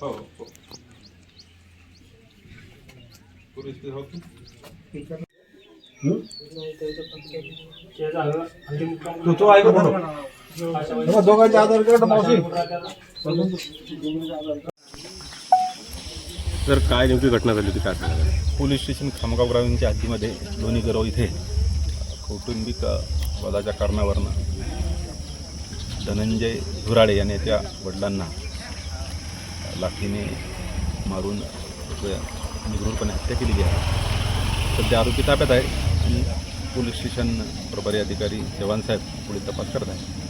हो हो पुरेसे दोघांचे आधार कार्ड मावशी तर काय नेमकी घटना झाली होती काय सांगा पोलीस स्टेशन खामगाव ग्रामीणच्या हद्दीमध्ये लोणी गरव इथे कौटुंबिक अ, वादाच्या कारणावरनं धनंजय धुराडे याने त्या वडिलांना लाठीने मारून निगृढपणे हत्या केलेली आहे. सध्या आरोपी ताब्यात आहे आणि पोलीस स्टेशन प्रभारी अधिकारी जवानसाहेब पुढील तपास करत आहे